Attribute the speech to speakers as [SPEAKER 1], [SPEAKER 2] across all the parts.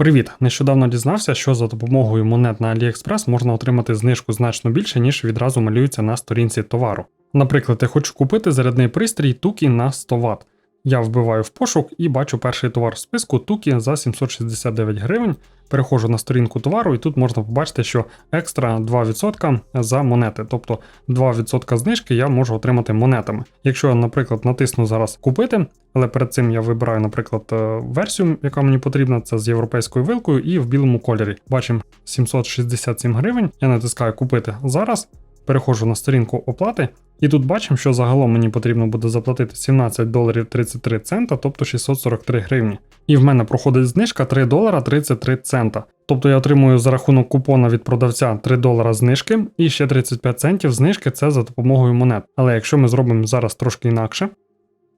[SPEAKER 1] Привіт! Нещодавно дізнався, що за допомогою монет на AliExpress можна отримати знижку значно більше, ніж відразу малюється на сторінці товару. Наприклад, я хочу купити зарядний пристрій Тукі на 100 Вт. Я вбиваю в пошук і бачу перший товар в списку Тукі за 769 гривень. Переходжу на сторінку товару, і тут можна побачити, що екстра 2% за монети, тобто 2% знижки я можу отримати монетами. Якщо я, наприклад, натисну зараз купити, але перед цим я вибираю, наприклад, е, версію, яка мені потрібна, це з європейською вилкою і в білому кольорі. Бачимо 767 гривень. Я натискаю купити зараз. Переходжу на сторінку оплати, і тут бачимо, що загалом мені потрібно буде заплатити 17 доларів 33 цента, тобто 643 гривні. І в мене проходить знижка 3 долара 33 цента. Тобто я отримую за рахунок купона від продавця 3 долара знижки і ще 35 центів знижки це за допомогою монет. Але якщо ми зробимо зараз трошки інакше,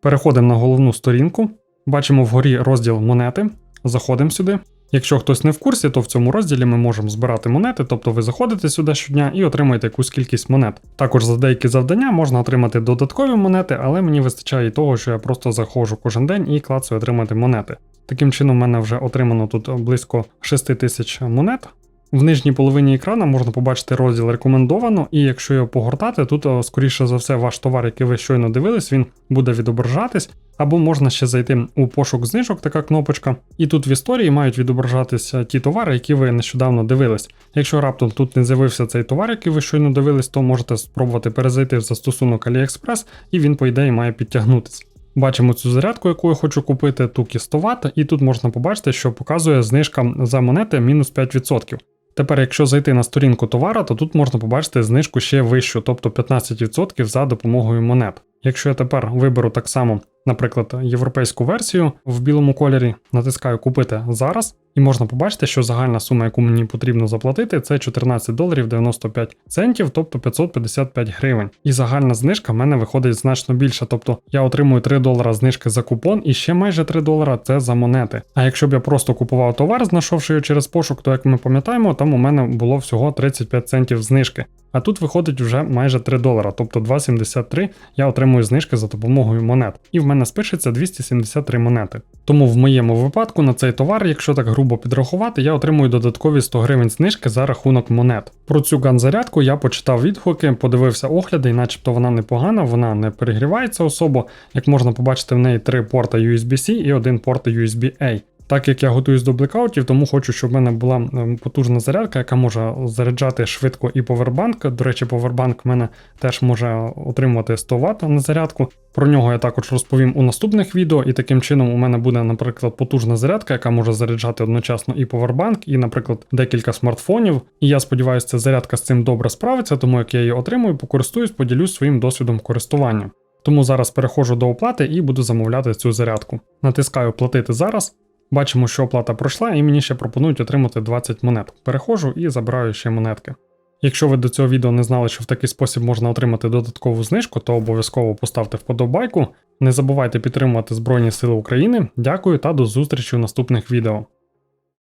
[SPEAKER 1] переходимо на головну сторінку, бачимо вгорі розділ монети, заходимо сюди. Якщо хтось не в курсі, то в цьому розділі ми можемо збирати монети, тобто ви заходите сюди щодня і отримуєте якусь кількість монет. Також за деякі завдання можна отримати додаткові монети, але мені вистачає і того, що я просто заходжу кожен день і клацаю отримати монети. Таким чином, в мене вже отримано тут близько 6 тисяч монет. В нижній половині екрану можна побачити розділ рекомендовано, і якщо його погортати, тут, скоріше за все, ваш товар, який ви щойно дивились, він буде відображатись, або можна ще зайти у пошук знижок, така кнопочка. І тут в історії мають відображатися ті товари, які ви нещодавно дивились. Якщо раптом тут не з'явився цей товар, який ви щойно дивились, то можете спробувати перезайти в застосунок AliExpress, і він, по ідеї, має підтягнутися. Бачимо цю зарядку, яку я хочу купити, тукі 100 і тут можна побачити, що показує знижка за монети мінус 5%. Тепер, якщо зайти на сторінку товара, то тут можна побачити знижку ще вищу, тобто 15% за допомогою монет. Якщо я тепер виберу так само, наприклад, європейську версію в білому кольорі, натискаю купити зараз, і можна побачити, що загальна сума, яку мені потрібно заплатити, це 14 доларів 95 центів, тобто 555 гривень. І загальна знижка в мене виходить значно більше. Тобто я отримую 3 долара знижки за купон і ще майже 3 долара це за монети. А якщо б я просто купував товар, знайшовши його через пошук, то як ми пам'ятаємо, там у мене було всього 35 центів знижки. А тут виходить вже майже 3 долара, тобто 2,73 я отримую знижки за допомогою монет. І в мене спишеться 273 монети. Тому в моєму випадку на цей товар, якщо так грубо підрахувати, я отримую додаткові 100 гривень знижки за рахунок монет. Про цю ганзарядку я почитав відгуки, подивився огляди, і начебто вона непогана, вона не перегрівається особо. Як можна побачити, в неї три порта USB-C і один порт USB-A. Так як я готуюсь до блекаутів, тому хочу, щоб в мене була ем, потужна зарядка, яка може заряджати швидко і повербанк. До речі, повербанк в мене теж може отримувати 100 Вт на зарядку. Про нього я також розповім у наступних відео, і таким чином у мене буде, наприклад, потужна зарядка, яка може заряджати одночасно і повербанк, і, наприклад, декілька смартфонів. І я сподіваюся, ця зарядка з цим добре справиться, тому як я її отримую, покористуюсь, поділюсь своїм досвідом користування. Тому зараз переходжу до оплати і буду замовляти цю зарядку. Натискаю платити зараз. Бачимо, що оплата пройшла, і мені ще пропонують отримати 20 монет. Перехожу і забираю ще монетки. Якщо ви до цього відео не знали, що в такий спосіб можна отримати додаткову знижку, то обов'язково поставте вподобайку. Не забувайте підтримувати Збройні Сили України. Дякую та до зустрічі у наступних відео.